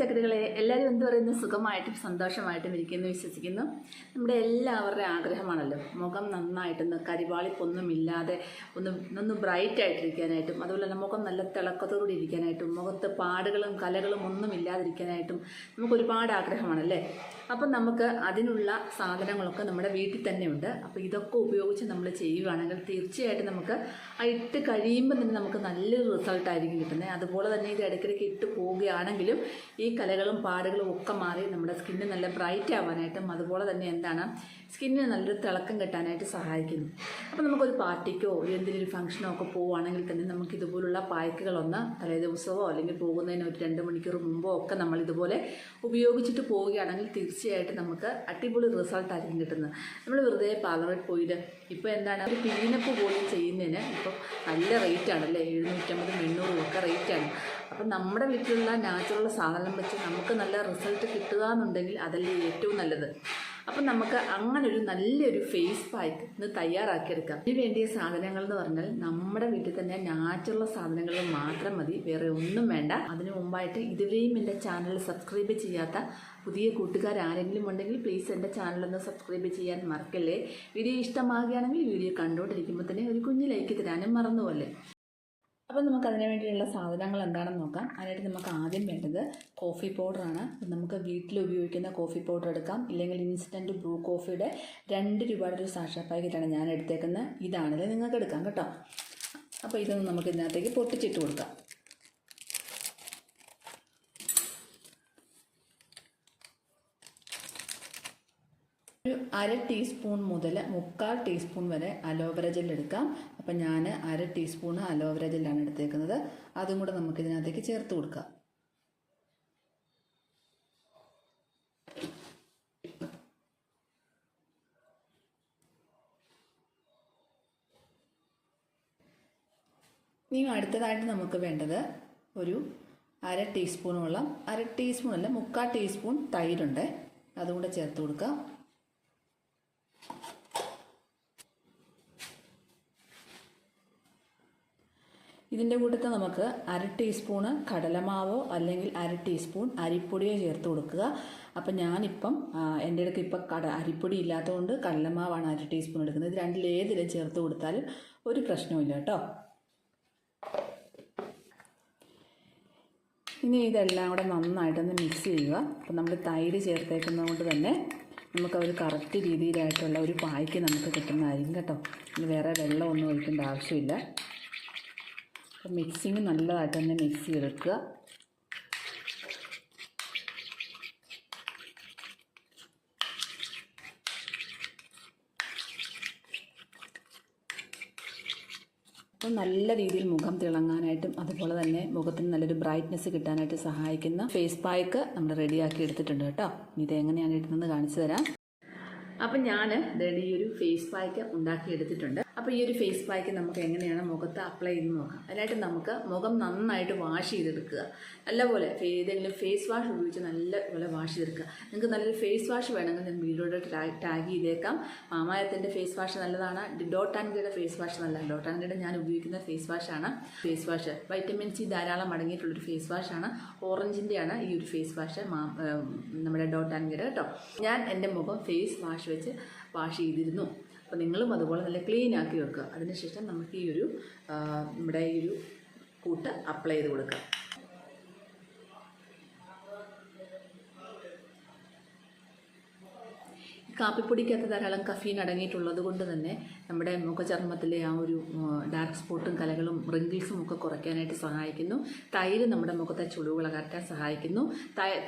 ചക്കരകളെ എല്ലാവരും എന്ത് പറയുന്നു? സുഖമായിട്ടും സന്തോഷമായിട്ടും ഇരിക്കുന്നു വിശ്വസിക്കുന്നു. നമ്മുടെ എല്ലാവരുടെയും ആഗ്രഹമാണല്ലോ. മുഖം നന്നായിട്ടൊന്ന് കരിവാളിപ്പൊന്നും ഇല്ലാതെ ഒന്ന് ഒന്ന് ബ്രൈറ്റ് ആയിട്ടിരിക്കാനായിട്ടും അതുപോലെ തന്നെ മുഖം നല്ല തിളക്കത്തോടെ ഇരിക്കാനായിട്ടും മുഖത്ത് പാടുകളും കലകളും ഒന്നും ഇല്ലാതിരിക്കാനായിട്ടും നമുക്ക് ഒരുപാട് ആഗ്രഹമാണല്ലേ? അപ്പം നമുക്ക് അതിനുള്ള സാധനങ്ങളൊക്കെ നമ്മുടെ വീട്ടിൽ തന്നെ ഉണ്ട് അപ്പോൾ ഇതൊക്കെ ഉപയോഗിച്ച് നമ്മൾ ചെയ്യുകയാണെങ്കിൽ തീർച്ചയായിട്ടും നമുക്ക് ഇട്ട് കഴിയുമ്പോൾ തന്നെ നമുക്ക് നല്ലൊരു റിസൾട്ടായിരിക്കും കിട്ടുന്നത്. അതുപോലെ തന്നെ ഇത് ഇടയ്ക്കിടയ്ക്ക് ഇട്ട് പോവുകയാണെങ്കിലും ഈ കലകളും പാടുകളും ഒക്കെ മാറി നമ്മുടെ സ്കിന്ന് നല്ല ബ്രൈറ്റ് ആവാനായിട്ടും അതുപോലെ തന്നെ എന്താണ് സ്കിന്നിന് നല്ലൊരു തിളക്കം കിട്ടാനായിട്ട് സഹായിക്കുന്നു. അപ്പോൾ നമുക്കൊരു പാർട്ടിക്കോ എന്തെങ്കിലും ഫംഗ്ഷനോ ഒക്കെ പോവുകയാണെങ്കിൽ തന്നെ നമുക്ക് ഇതുപോലുള്ള പായ്ക്കുകളൊന്ന് തലേ ദിവസമോ അല്ലെങ്കിൽ പോകുന്നതിന് ഒരു രണ്ട് മണിക്കൂർ മുമ്പോ ഒക്കെ നമ്മൾ ഇതുപോലെ ഉപയോഗിച്ചിട്ട് പോവുകയാണെങ്കിൽ തീർച്ചയായിട്ടും നമുക്ക് അടിപൊളി റിസൾട്ടായിരിക്കും കിട്ടുന്നത്. നമ്മൾ വെറുതെ പാർലറിൽ പോയിട്ട് ഇപ്പോൾ എന്താണ്? ഒരു ക്ലീനപ്പ് പോലും ചെയ്യുന്നതിന് ഇപ്പം നല്ല റേറ്റ് ആണല്ലേ? എഴുന്നൂറ്റമ്പതും എണ്ണൂറും ഒക്കെ റേറ്റാണ് അപ്പം നമ്മുടെ വീട്ടിലുള്ള നാച്ചുറൽ സാധനം വെച്ച് നമുക്ക് നല്ല റിസൾട്ട് കിട്ടുക എന്നുണ്ടെങ്കിൽ അതല്ലേ ഏറ്റവും നല്ലത്. അപ്പം നമുക്ക് അങ്ങനെ ഒരു നല്ലൊരു ഫേസ് പാക്ക് ഇന്ന് തയ്യാറാക്കിയെടുക്കാം. ഇതിന് വേണ്ടിയ സാധനങ്ങൾ എന്ന് പറഞ്ഞാൽ നമ്മുടെ വീട്ടിൽ തന്നെ നാച്ചുറൽ സാധനങ്ങൾ മാത്രം മതി. വേറെ ഒന്നും വേണ്ട. അതിനു മുമ്പായിട്ട് ഇതുവരെയും എന്റെ ചാനൽ സബ്സ്ക്രൈബ് ചെയ്യാത്ത പുതിയ കൂട്ടുകാർ ആരെങ്കിലും ഉണ്ടെങ്കിൽ പ്ലീസ് എന്റെ ചാനലൊന്ന് സബ്സ്ക്രൈബ് ചെയ്യാൻ മറക്കല്ലേ? വീഡിയോ ഇഷ്ടമാകുകയാണെങ്കിൽ വീഡിയോ കണ്ടുകൊണ്ടിരിക്കുമ്പോൾ തന്നെ ഒരു കുഞ്ഞ് ലൈക്ക് തരാനും മറന്നുപോലെ അപ്പോൾ നമുക്ക് അതിന് വേണ്ടിയുള്ള സാധനങ്ങൾ എന്താണെന്ന് നോക്കാം. അതിനായിട്ട് നമുക്ക് ആദ്യം വേണ്ടത് കോഫി പൗഡറാണ്. അപ്പം നമുക്ക് വീട്ടിൽ ഉപയോഗിക്കുന്ന കോഫി പൗഡർ എടുക്കാം. ഇല്ലെങ്കിൽ ഇൻസ്റ്റന്റ് ബ്രൂ കോഫിയുടെ രണ്ട് രൂപയുടെ ഒരു സാക്ഷാ പാക്കറ്റാണ് ഞാൻ എടുത്തേക്കുന്നത്. ഇതാണല്ലേ നിങ്ങൾക്ക് എടുക്കാം കേട്ടോ. അപ്പോൾ ഇതൊന്ന് നമുക്ക് ഇതിനകത്തേക്ക് പൊട്ടിച്ചിട്ട് കൊടുക്കാം ഒരു അര ടീസ്പൂൺ മുതൽ മുക്കാൽ ടീസ്പൂൺ വരെ അലോവേര ജെൽ എടുക്കാം. അപ്പം ഞാൻ അര ടീസ്പൂൺ അലോവേര ജെല്ലാണ് എടുത്തേക്കുന്നത്. അതും കൂടെ നമുക്ക് ഇതിനകത്തേക്ക് ചേർത്ത് കൊടുക്കാം. ഇനി അടുത്തതായിട്ട് നമുക്ക് വേണ്ടത് ഒരു അര ടീസ്പൂണോളം അര ടീസ്പൂൺ അല്ല മുക്കാൽ ടീസ്പൂൺ തൈരുണ്ട്. അതും കൂടെ ചേർത്ത് കൊടുക്കാം. ഇതിന്റെ കൂട്ടത്തിൽ നമുക്ക് അര ടീസ്പൂണ് കടലമാവോ അല്ലെങ്കിൽ അര ടീസ്പൂൺ അരിപ്പൊടിയോ ചേർത്ത് കൊടുക്കുക. അപ്പം ഞാനിപ്പം എന്റെ അടുത്ത് ഇപ്പം കട അരിപ്പൊടി ഇല്ലാത്തതുകൊണ്ട് കടലമാവാണ് അര ടീസ്പൂൺ എടുക്കുന്നത്. ഇത് രണ്ടിലേതിലും ചേർത്ത് കൊടുത്താലും ഒരു പ്രശ്നവുമില്ല കേട്ടോ. ഇനി ഇതെല്ലാം കൂടെ നന്നായിട്ടൊന്ന് മിക്സ് ചെയ്യുക. അപ്പം നമ്മൾ തൈര് ചേർത്തേക്കുന്നത് കൊണ്ട് തന്നെ നമുക്ക് ഒരു കറക്റ്റ് രീതിയിലായിട്ടുള്ള ഒരു പായ്ക്ക് നമുക്ക് കിട്ടുന്നതായിരിക്കും കേട്ടോ. ഇനി വേറെ വെള്ളമൊന്നും ഒഴിക്കേണ്ട ആവശ്യമില്ല. അപ്പം മിക്സിങ് നല്ലതായിട്ട് തന്നെ മിക്സ് ചെയ്തെടുക്കുക. അപ്പം നല്ല രീതിയിൽ മുഖം തിളങ്ങാനായിട്ടും അതുപോലെ തന്നെ മുഖത്തിന് നല്ലൊരു ബ്രൈറ്റ്നെസ് കിട്ടാനായിട്ട് സഹായിക്കുന്ന ഫേസ് പാക്ക് നമ്മൾ റെഡിയാക്കി എടുത്തിട്ടുണ്ട് കേട്ടോ. ഇത് എങ്ങനെയാണ് ഇടുന്നത് കാണിച്ചു തരാം. അപ്പം ഞാൻ ഈ ഒരു ഫേസ് പാക്ക് ഉണ്ടാക്കി എടുത്തിട്ടുണ്ട് അപ്പോൾ ഈ ഒരു ഫേസ് പാക്ക് നമുക്ക് എങ്ങനെയാണ് മുഖത്ത് അപ്ലൈ ചെയ്ത് നോക്കാം. അതിനായിട്ട് നമുക്ക് മുഖം നന്നായിട്ട് വാഷ് ചെയ്തെടുക്കുക. നല്ലപോലെ ഏതെങ്കിലും ഫേസ് വാഷ് ഉപയോഗിച്ച് നല്ലപോലെ വാഷ് ചെയ്തെടുക്കുക. നിങ്ങൾക്ക് നല്ലൊരു ഫേസ് വാഷ് വേണമെങ്കിൽ ഞാൻ വീഡിയോയുടെ ടാഗ് ചെയ്തേക്കാം. മാമായത്തിന്റെ ഫേസ് വാഷ് നല്ലതാണ്. ഡോട്ട് ആൻഡ് ഫേസ് വാഷ് നല്ലതാണ്. ഡോട്ട് ആൻഡ് ഞാൻ ഉപയോഗിക്കുന്ന ഫേസ് വാഷാണ് ഫേസ് വാഷ് വൈറ്റമിൻ സി ധാരാളം അടങ്ങിയിട്ടുള്ളൊരു ഫേസ് വാഷാണ് ഓറഞ്ചിന്റെയാണ് ഈ ഒരു ഫേസ് വാഷ് നമ്മുടെ ഡോട്ട് ആൻഡ് കേട്ടോ. ഞാൻ എന്റെ മുഖം ഫേസ് വാഷ് വെച്ച് വാഷ് ചെയ്തിരുന്നു. അപ്പോൾ നിങ്ങളും അതുപോലെ നല്ല ക്ലീൻ ആക്കി വെക്കുക. അതിനുശേഷം നമുക്ക് ഈ ഒരു നമ്മുടെ ഈ ഒരു കൂട്ട് അപ്ലൈ ചെയ്ത് കൊടുക്കാം. കാപ്പിപ്പൊടിക്കകത്ത് ധാരാളം കഫീൻ അടങ്ങിയിട്ടുള്ളത് കൊണ്ട് തന്നെ നമ്മുടെ മുഖചർമ്മത്തിലെ ആ ഒരു ഡാർക്ക് സ്പോട്ടും കലകളും റിങ്കിൾസും ഒക്കെ കുറയ്ക്കാനായിട്ട് സഹായിക്കുന്നു. തൈര് നമ്മുടെ മുഖത്തെ ചുളിവുകൾ അകറ്റാൻ സഹായിക്കുന്നു.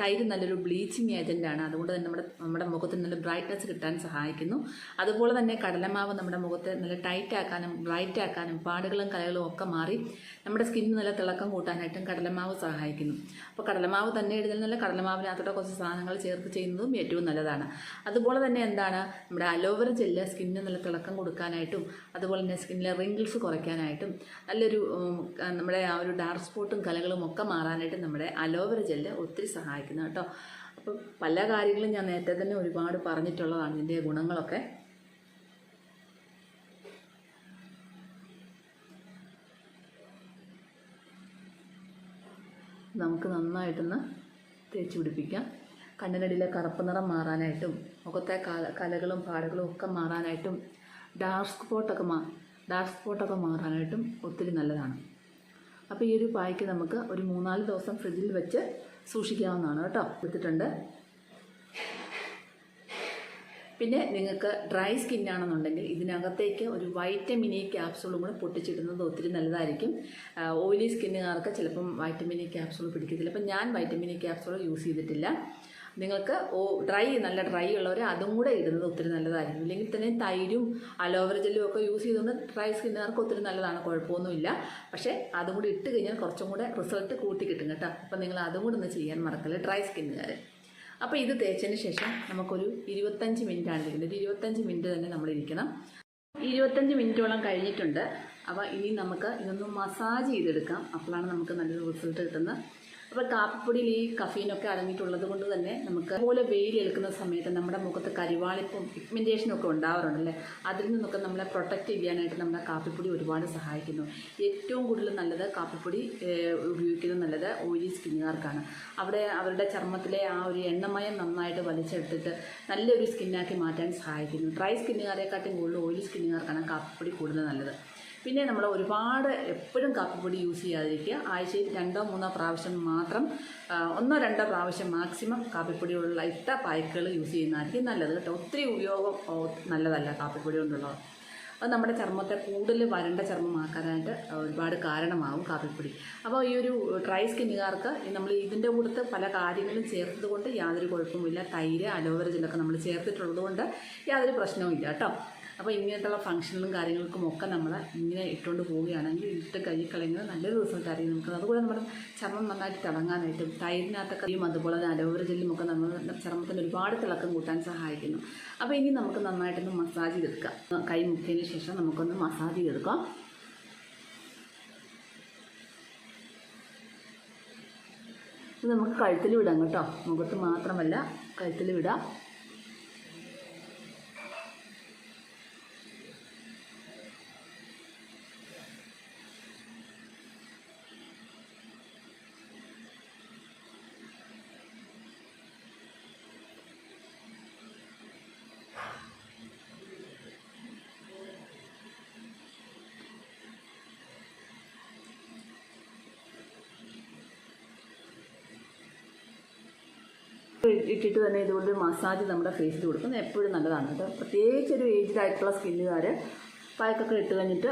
തൈര് നല്ലൊരു ബ്ലീച്ചിങ് ഏജന്റാണ് അതുകൊണ്ട് തന്നെ നമ്മുടെ നമ്മുടെ മുഖത്തിന് നല്ല ബ്രൈറ്റ്നസ് കിട്ടാൻ സഹായിക്കുന്നു. അതുപോലെ തന്നെ കടലമാവ് നമ്മുടെ മുഖത്തെ നല്ല ടൈറ്റ് ആക്കാനും ബ്രൈറ്റ് ആക്കാനും പാടുകളും കലകളും ഒക്കെ മാറി നമ്മുടെ സ്കിന്നിന് നല്ല തിളക്കം കൂട്ടാനായിട്ടും കടലമാവ് സഹായിക്കുന്നു. അപ്പോൾ കടലമാവ് തന്നെ ഇടുന്നതിൽ കടലമാവിനകത്തോടെ കുറച്ച് സാധനങ്ങൾ ചേർത്ത് ചെയ്യുന്നതും ഏറ്റവും നല്ലതാണ്. അതുപോലെ തന്നെ എന്താണ്? നമ്മുടെ അലോവേര ജെല്ല് സ്കിന്നിന് നല്ല തിളക്കം കൊടുക്കാനായിട്ടും അതുപോലെ തന്നെ സ്കിന്നിലെ റിങ്കിൾസ് കുറയ്ക്കാനായിട്ടും നല്ലൊരു നമ്മുടെ ആ ഒരു ഡാർക്ക് സ്പോട്ടും കലകളും ഒക്കെ മാറാനായിട്ട് നമ്മുടെ അലോവേര ജെല്ല് ഒത്തിരി സഹായിക്കുന്നു കേട്ടോ. അപ്പം പല കാര്യങ്ങളും ഞാൻ നേരത്തെ തന്നെ ഒരുപാട് പറഞ്ഞിട്ടുള്ളതാണ് ഇതിന്റെ ഗുണങ്ങളൊക്കെ. നമുക്ക് നന്നായിട്ടൊന്ന് തേച്ച് പിടിപ്പിക്കാം. കണ്ണിനടിയിലെ കറുപ്പ് നിറം മാറാനായിട്ടും മുഖത്തെ കല കലകളും പാടുകളും ഒക്കെ മാറാനായിട്ടും ഡാർക്ക് സ്പോട്ടൊക്കെ മാ ഡാർക്ക് സ്പോട്ടൊക്കെ മാറാനായിട്ടും ഒത്തിരി നല്ലതാണ്. അപ്പോൾ ഈ ഒരു പായ്ക്ക് നമുക്ക് ഒരു മൂന്നാൽ ദിവസം ഫ്രിഡ്ജിൽ വെച്ച് സൂക്ഷിക്കാവുന്നതാണ് കേട്ടോ. എടുത്തിട്ടുണ്ട്. പിന്നെ നിങ്ങൾക്ക് ഡ്രൈ സ്കിൻ ആണെന്നുണ്ടെങ്കിൽ ഇതിനകത്തേക്ക് ഒരു വൈറ്റമിൻ ഇ ക്യാപ്സൂളും കൂടെ പൊട്ടിച്ചിടുന്നത് ഒത്തിരി നല്ലതായിരിക്കും. ഓയിലി സ്കിന്നുകാർക്ക് ചിലപ്പം വൈറ്റമിൻ ഇ ക്യാപ്സൂൾ പിടിക്കത്തില്ല. അപ്പം ഞാൻ വൈറ്റമിൻ ഇ ക്യാപ്സൂൾ യൂസ് ചെയ്തിട്ടില്ല. നിങ്ങൾക്ക് ഡ്രൈ നല്ല ഡ്രൈ ഉള്ളവർ അതും കൂടെ ഇടുന്നത് ഒത്തിരി നല്ലതായിരിക്കും. ഇല്ലെങ്കിൽ തന്നെ തൈരും അലോവേറ ജെല്ലും ഒക്കെ യൂസ് ചെയ്തുകൊണ്ട് ഡ്രൈ സ്കിന്നുകാർക്ക് ഒത്തിരി നല്ലതാണ്. കുഴപ്പമൊന്നുമില്ല. പക്ഷേ അതും കൂടി ഇട്ട് കഴിഞ്ഞാൽ കുറച്ചും കൂടെ റിസൾട്ട് കൂട്ടി കിട്ടും കേട്ടോ. അപ്പം നിങ്ങൾ അതും കൂടെ ഒന്ന് ചെയ്യാൻ മറക്കല്ലേ ഡ്രൈ സ്കിന്നുകാർ അപ്പോൾ ഇത് തേച്ചതിന് ശേഷം നമുക്കൊരു ഇരുപത്തഞ്ച് മിനിറ്റ് ആണ് ഇരിക്കുന്നത്. ഒരു ഇരുപത്തഞ്ച് മിനിറ്റ് തന്നെ നമ്മൾ ഇരിക്കണം. ഇരുപത്തഞ്ച് മിനിറ്റോളം കഴിഞ്ഞിട്ടുണ്ട്. അപ്പോൾ ഇനി നമുക്ക് ഇതൊന്ന് മസാജ് ചെയ്തെടുക്കാം. അപ്പോഴാണ് നമുക്ക് നല്ലൊരു റിസൾട്ട് കിട്ടുന്നത്. അപ്പോൾ കാപ്പിപ്പൊടിയിൽ ഈ കഫീനൊക്കെ അടങ്ങിയിട്ടുള്ളത് കൊണ്ട് തന്നെ നമുക്ക് അതുപോലെ വെയിൽ എടുക്കുന്ന സമയത്ത് നമ്മുടെ മുഖത്ത് കരിവാളിപ്പും പിഗ്മെന്റേഷനും ഒക്കെ ഉണ്ടാവാറുണ്ടല്ലേ അതിൽ നിന്നൊക്കെ നമ്മളെ പ്രൊട്ടക്റ്റ് ചെയ്യാനായിട്ട് നമ്മുടെ കാപ്പിപ്പൊടി ഒരുപാട് സഹായിക്കുന്നു. ഏറ്റവും കൂടുതൽ നല്ലത് കാപ്പിപ്പൊടി ഉപയോഗിക്കുന്നത് നല്ലത് ഓയിലി സ്കിന്നുകാർക്കാണ് അവിടെ അവരുടെ ചർമ്മത്തിലെ ആ ഒരു എണ്ണമയം നന്നായിട്ട് വലിച്ചെടുത്തിട്ട് നല്ലൊരു സ്കിന്നാക്കി മാറ്റാൻ സഹായിക്കുന്നു. ഡ്രൈ സ്കിന്നുകാരെക്കാട്ടും കൂടുതൽ ഓയിലി സ്കിന്നുകാർക്കാണ് കാപ്പിപ്പൊടി കൂടുതൽ നല്ലത്. പിന്നെ നമ്മൾ ഒരുപാട് എപ്പോഴും കാപ്പിപ്പൊടി യൂസ് ചെയ്യാതിരിക്കുക. ആഴ്ചയിൽ രണ്ടോ മൂന്നോ പ്രാവശ്യം മാത്രം ഒന്നോ രണ്ടോ പ്രാവശ്യം മാക്സിമം കാപ്പിപ്പൊടിയുള്ള ഇട്ട പായ്ക്കുകൾ യൂസ് ചെയ്യുന്നതായിരിക്കും നല്ലത് കേട്ടോ. ഒത്തിരി ഉപയോഗം നല്ലതല്ല കാപ്പിപ്പൊടി കൊണ്ടുള്ളത്. അത് നമ്മുടെ ചർമ്മത്തെ കൂടുതൽ വരണ്ട ചർമ്മമാക്കാനായിട്ട് ഒരുപാട് കാരണമാകും കാപ്പിപ്പൊടി. അപ്പോൾ ഈ ഒരു ഡ്രൈ സ്കിന്നുകാർക്ക് നമ്മൾ ഇതിന്റെ കൂട്ടത്ത് പല കാര്യങ്ങളും ചേർത്തത് കൊണ്ട് യാതൊരു കുഴപ്പമില്ല തൈര് അലോവേര ജെല്ലൊക്കെ നമ്മൾ ചേർത്തിട്ടുള്ളത് കൊണ്ട് യാതൊരു പ്രശ്നവും ഇല്ല കേട്ടോ. അപ്പോൾ ഇങ്ങനത്തുള്ള ഫംഗ്ഷനിലും കാര്യങ്ങൾക്കും ഒക്കെ നമ്മൾ ഇങ്ങനെ ഇട്ടുകൊണ്ട് പോവുകയാണെങ്കിൽ ഇട്ട് കഴുകി കളയുന്നത് നല്ലൊരു റിസൾട്ട് ആയിരിക്കും നമുക്ക് അതുപോലെ നമ്മുടെ ചർമ്മം നന്നായിട്ട് തിളങ്ങാനായിട്ടും തൈരിനകത്തൊക്കെ ഈ അതുപോലെ തന്നെ അലോവര ജെല്ലും ഒക്കെ നമ്മൾ ചർമ്മത്തിന് ഒരുപാട് തിളക്കം കൂട്ടാൻ സഹായിക്കുന്നു. അപ്പോൾ ഇനി നമുക്ക് നന്നായിട്ടൊന്ന് മസാജ് ചെയ്തെടുക്കാം. കൈ മുക്കിയതിന് ശേഷം നമുക്കൊന്ന് മസാജ് ചെയ്തെടുക്കാം. ഇത് നമുക്ക് കഴുത്തിൽ വിടാം കേട്ടോ. മുഖത്ത് മാത്രമല്ല കഴുത്തിൽ വിടാം ഇട്ടിട്ട് തന്നെ ഇതുകൊണ്ട് മസാജ് നമ്മുടെ ഫേസിൽ കൊടുക്കുന്നത് എപ്പോഴും നല്ലതാണ് കേട്ടോ. പ്രത്യേകിച്ച് ഒരു ഏജ്ഡ് ആയിട്ടുള്ള സ്കിന്നുകാർ പായ്ക്കൊക്കെ ഇട്ട് കഴിഞ്ഞിട്ട്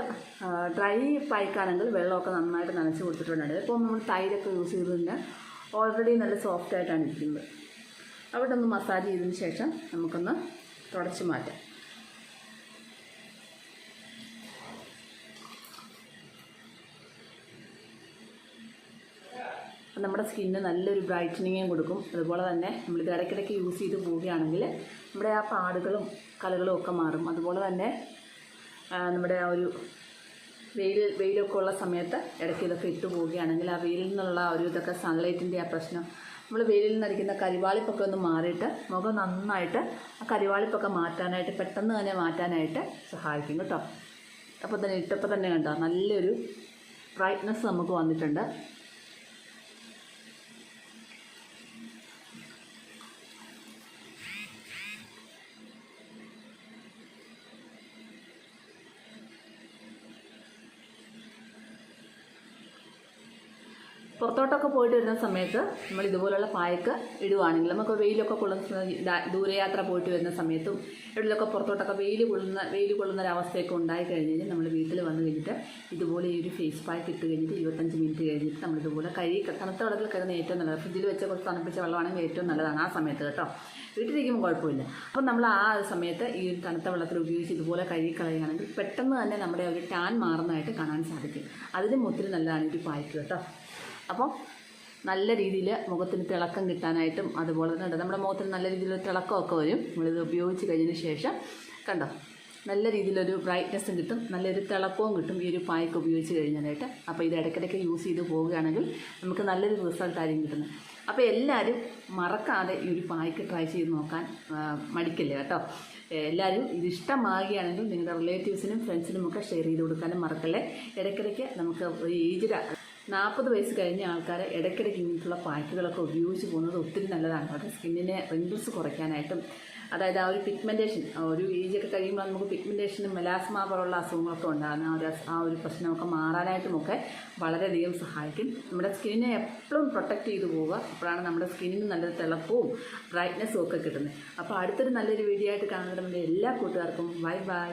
ഡ്രൈ പായ്ക്കാണെങ്കിൽ വെള്ളമൊക്കെ നന്നായിട്ട് നനച്ച് കൊടുത്തിട്ടുണ്ടാണ് ഇപ്പോൾ നമ്മൾ തൈരൊക്കെ യൂസ് ചെയ്തതിന്റെ ഓൾറെഡി നല്ല സോഫ്റ്റ് ആയിട്ടാണ് ഇരിക്കുന്നത്. അവിടെ ഒന്ന് മസാജ് ചെയ്തതിന് ശേഷം നമുക്കൊന്ന് തുടച്ച് മാറ്റാം. നമ്മുടെ സ്കിന്നിന് നല്ലൊരു ബ്രൈറ്റനിങ്ങും കൊടുക്കും. അതുപോലെ തന്നെ നമ്മളിത് ഇടയ്ക്കിടയ്ക്ക് യൂസ് ചെയ്ത് പോവുകയാണെങ്കിൽ നമ്മുടെ ആ പാടുകളും കലകളും ഒക്കെ മാറും. അതുപോലെ തന്നെ നമ്മുടെ ആ ഒരു വെയിൽ വെയിലൊക്കെ ഉള്ള സമയത്ത് ഇടയ്ക്ക് ഇതൊക്കെ ഇട്ട് പോവുകയാണെങ്കിൽ ആ വെയിലിൽ നിന്നുള്ള ഒരു ഇതൊക്കെ സൺലൈറ്റിന്റെ ആ പ്രശ്നം നമ്മൾ വെയിലിൽ നിന്നടിക്കുന്ന കരിവാളിപ്പൊക്കെ ഒന്ന് മാറിയിട്ട് മുഖം നന്നായിട്ട് ആ കരിവാളിപ്പൊക്കെ മാറ്റാനായിട്ട് പെട്ടെന്ന് തന്നെ മാറ്റാനായിട്ട് സഹായിക്കും കേട്ടോ. അപ്പോൾ തന്നെ ഇട്ടപ്പോൾ തന്നെ കണ്ടോ നല്ലൊരു ബ്രൈറ്റ്നസ് നമുക്ക് വന്നിട്ടുണ്ട്. പുറത്തോട്ടൊക്കെ പോയിട്ട് വരുന്ന സമയത്ത് നമ്മൾ ഇതുപോലുള്ള പായക്ക് ഇടുവാണെങ്കിൽ നമുക്ക് വെയിലൊക്കെ കൊള്ളുന്ന ദൂരയാത്ര പോയിട്ട് വരുന്ന സമയത്തും എവിടെയൊക്കെ പുറത്തോട്ടൊക്കെ വെയിൽ കൊള്ളുന്ന വെയിൽ കൊള്ളുന്ന ഒരവസ്ഥയൊക്കെ ഉണ്ടായി കഴിഞ്ഞ് കഴിഞ്ഞാൽ നമ്മൾ വീട്ടിൽ വന്ന് കഴിഞ്ഞിട്ട് ഇതുപോലെ ഈ ഒരു ഫേസ് പാക്ക് ഇട്ട് കഴിഞ്ഞിട്ട് ഇരുപത്തഞ്ച് മിനിറ്റ് കഴിഞ്ഞിട്ട് നമ്മൾ ഇതുപോലെ കഴുകി തണുത്ത വെള്ളത്തിൽ കഴിഞ്ഞാൽ ഏറ്റവും നല്ലത്. ഫ്രിഡ്ജിൽ വെച്ച കുറച്ച് തണുപ്പിച്ച വെള്ളമാണെങ്കിൽ ഏറ്റവും നല്ലതാണ് ആ സമയത്ത് കേട്ടോ. വീട്ടിലിരിക്കുമ്പോൾ കുഴപ്പമില്ല. അപ്പം നമ്മൾ ആ സമയത്ത് ഈ ഒരു തണുത്ത വെള്ളത്തിൽ ഉപയോഗിച്ച് ഇതുപോലെ കഴുകി കളയുകയാണെങ്കിൽ പെട്ടെന്ന് തന്നെ നമ്മുടെ ഒരു ടാൻ മാറുന്നതായിട്ട് കാണാൻ സാധിക്കും. അതിനും ഒത്തിരി നല്ലതാണ് ഈ പായ്ക്ക് കേട്ടോ. അപ്പോൾ നല്ല രീതിയിൽ മുഖത്തിന് തിളക്കം കിട്ടാനായിട്ടും അതുപോലെ തന്നെ നമ്മുടെ മുഖത്തിന് നല്ല രീതിയിൽ തിളക്കമൊക്കെ വരും. നമ്മളിത് ഉപയോഗിച്ച് കഴിഞ്ഞതിന് ശേഷം കണ്ടോ? നല്ല രീതിയിലൊരു ബ്രൈറ്റ്നസ്സും കിട്ടും. നല്ലൊരു തിളക്കവും കിട്ടും ഈ ഒരു പായ്ക്ക് ഉപയോഗിച്ച് കഴിഞ്ഞാലായിട്ട് അപ്പോൾ ഇത് ഇടയ്ക്കിടയ്ക്ക് യൂസ് ചെയ്ത് പോവുകയാണെങ്കിൽ നമുക്ക് നല്ലൊരു റിസൾട്ടായിരിക്കും കിട്ടുന്നത്. അപ്പോൾ എല്ലാവരും മറക്കാതെ ഈ ഒരു പായ്ക്ക് ട്രൈ ചെയ്ത് നോക്കാൻ മടിക്കില്ല കേട്ടോ? എല്ലാവരും ഇത് ഇഷ്ടമാകുകയാണെങ്കിൽ നിങ്ങളുടെ റിലേറ്റീവ്സിനും ഫ്രണ്ട്സിനും ഒക്കെ ഷെയർ ചെയ്ത് കൊടുക്കാനും മറക്കല്ലേ? ഇടയ്ക്കിടയ്ക്ക് നമുക്ക് ഏജ്ഡ് നാൽപ്പത് വയസ്സ് കഴിഞ്ഞ ആൾക്കാർ ഇടയ്ക്കിടയ്ക്ക് ഇങ്ങനത്തുള്ള പാക്കുകളൊക്കെ ഉപയോഗിച്ച് പോകുന്നത് ഒത്തിരി നല്ലതാണ്. അവരുടെ സ്കിന്നിനെ റിങ്കിൾസ് കുറയ്ക്കാനായിട്ടും അതായത് ആ ഒരു പിഗ്മെന്റേഷൻ ഒരു ഏജൊക്കെ കഴിയുമ്പോൾ നമുക്ക് പിഗ്മെന്റേഷനും മെലാസ്മ പോലുള്ള അസുഖങ്ങളൊക്കെ ഉണ്ടാകുന്ന ആ ഒരു ആ ഒരു പ്രശ്നമൊക്കെ മാറാനായിട്ടുമൊക്കെ വളരെയധികം സഹായിക്കും. നമ്മുടെ സ്കിന്നിനെ എപ്പോഴും പ്രൊട്ടക്റ്റ് ചെയ്തു പോവുക. അപ്പോഴാണ് നമ്മുടെ സ്കിന്നിന് നല്ല തിളക്കവും ബ്രൈറ്റ്നസ്സും ഒക്കെ കിട്ടുന്നത്. അപ്പോൾ അടുത്തൊരു നല്ലൊരു വീഡിയോ ആയിട്ട് കാണുന്നതിന് എല്ലാ കൂട്ടുകാർക്കും ബൈ ബൈ